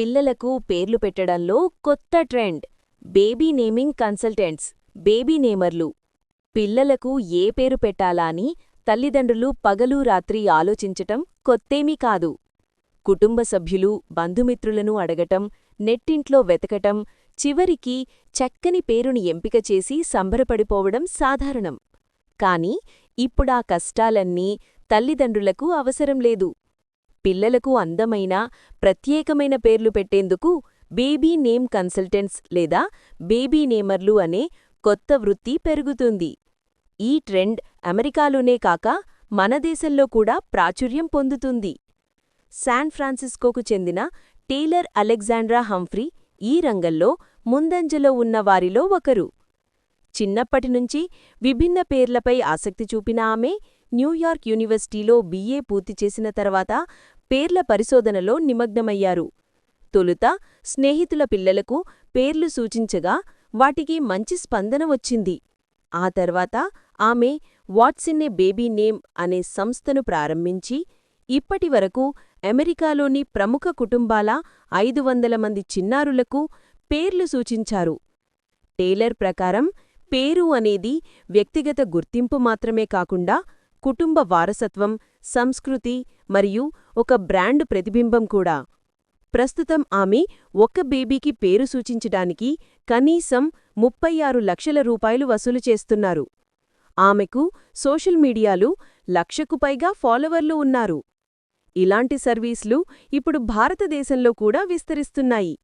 పిల్లలకు పేర్లు పెట్టడంలో కొత్త trend. Baby naming consultants baby నేమర్లు. పిల్లలకు ఏ పేరు పెట్టాలా అని తల్లిదండ్రులు పగలు రాత్రి ఆలోచించటం కొత్తేమీ కాదు. కుటుంబ సభ్యులు బంధుమిత్రులను అడగటం నెట్టింట్లో వెతకటం చివరికి చక్కని పేరుని ఎంపిక చేసి సంబరపడిపోవడం సాధారణం. కాని ఇప్పుడా కష్టాలన్నీ తల్లిదండ్రులకు అవసరం లేదు. పిల్లలకు అందమైన ప్రత్యేకమైన పేర్లు పెట్టేందుకు బేబీ నేమ్ కన్సల్టెంట్స్ లేదా బేబీ నేమర్లు అనే కొత్త వృత్తి పెరుగుతుంది. ఈ ట్రెండ్ అమెరికాలోనే కాక మన దేశంలో కూడా ప్రాచుర్యం పొందుతుంది. శాన్ ఫ్రాన్సిస్కోకు చెందిన టేలర్ అలెగ్జాండ్రా హంఫ్రీ ఈ రంగంలో ముందంజలో ఉన్న వారిలో ఒకరు. చిన్నప్పటినుంచి విభిన్న పేర్లపై ఆసక్తి చూపిన ఆమె న్యూయార్క్ యూనివర్సిటీలో బీఏ పూర్తి చేసిన తర్వాత పేర్ల పరిశోధనలో నిమగ్నమయ్యారు. తొలుత స్నేహితుల పిల్లలకు పేర్లు సూచించగా వాటికి మంచి స్పందన వచ్చింది. ఆ తర్వాత ఆమె వాట్సిన్ బేబీ నేమ్ అనే సంస్థను ప్రారంభించి ఇప్పటివరకు అమెరికాలోని ప్రముఖ కుటుంబాల ఐదు వందల మంది చిన్నారులకు పేర్లు సూచించారు. టేలర్ ప్రకారం పేరు అనేది వ్యక్తిగత గుర్తింపు మాత్రమే కాకుండా కుటుంబ వారసత్వం సంస్కృతి మరియు ఒక బ్రాండ్ ప్రతిబింబం కూడా. ప్రస్తుతం ఆమె ఒక్క బేబీకి పేరు సూచించడానికి కనీసం ముప్పై ఆరు లక్షల రూపాయలు వసూలు చేస్తున్నారు. ఆమెకు సోషల్ మీడియాలు లక్షకు పైగా ఫాలోవర్లు ఉన్నారు. ఇలాంటి సర్వీసులు ఇప్పుడు భారతదేశంలో కూడా విస్తరిస్తున్నాయి.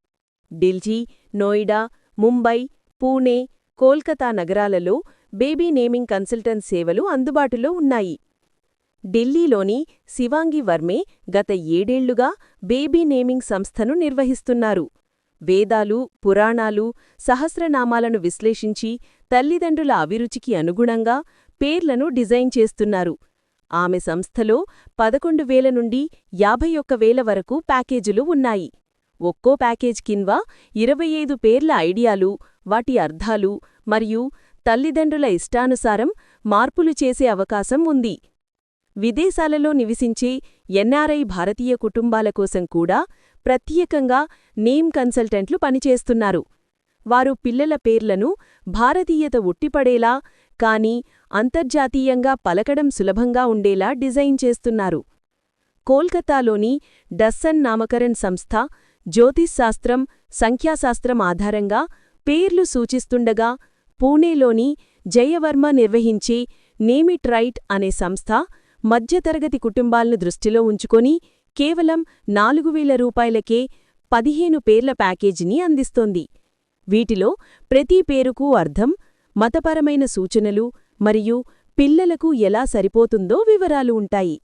ఢిల్జీ నోయిడా ముంబై పూణే కోల్కతా నగరాలలో బేబీ నేమింగ్ కన్సల్టెంట్ సేవలు అందుబాటులో ఉన్నాయి. ఢిల్లీలోని శివాంగి వర్మే గత ఏడేళ్ళుగా బేబీ నేమింగ్ సంస్థను నిర్వహిస్తున్నారు. వేదాలు పురాణాలు సహస్రనామాలను విశ్లేషించి తల్లిదండ్రుల అభిరుచికి అనుగుణంగా పేర్లను డిజైన్ చేస్తున్నారు. ఆమె సంస్థలో పదకొండు వేల నుండి యాభై ఒక్క వేల వరకు ప్యాకేజీలు ఉన్నాయి. ఒక్కో ప్యాకేజ్ కింద ఇరవై ఐదు పేర్ల ఐడియాలు వాటి అర్థాలు మరియు తల్లిదండ్రుల ఇష్టానుసారం మార్పులు చేసే అవకాశం ఉంది. విదేశాలలో నివసించే ఎన్ఆర్ఐ భారతీయ కుటుంబాల కోసం కూడా ప్రత్యేకంగా నేమ్ కన్సల్టెంట్లు పనిచేస్తున్నారు. వారు పిల్లల పేర్లను భారతీయత ఉట్టిపడేలా కానీ అంతర్జాతీయంగా పలకడం సులభంగా ఉండేలా డిజైన్ చేస్తున్నారు. కోల్కతాలోని డస్సన్ నామకరణ్ సంస్థ జ్యోతిశ్శాస్త్రం సంఖ్యాశాస్త్రం ఆధారంగా పేర్లు సూచిస్తుండగా పూణేలోని జయవర్మ నిర్వహించే నేమిట్రైట్ అనే సంస్థ మధ్యతరగతి కుటుంబాలను దృష్టిలో ఉంచుకొని కేవలం నాలుగు వేల రూపాయలకే పదిహేను పేర్ల ప్యాకేజీని అందిస్తోంది. వీటిలో ప్రతి పేరుకు అర్థం మతపరమైన సూచనలు మరియు పిల్లలకు ఎలా సరిపోతుందో వివరాలు ఉంటాయి.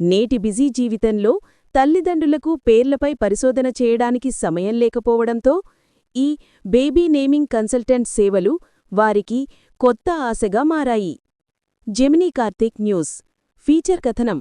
నేటి బిజీ జీవితంలో తల్లిదండ్రులకు పేర్లపై పరిశోధన చేయడానికి సమయం లేకపోవడంతో ఈ బేబీ నేమింగ్ కన్సల్టెంట్ సేవలు వారికి కొత్త ఆశగా మారాయి. Gemini Karthik news. ఫీచర్ కథనం.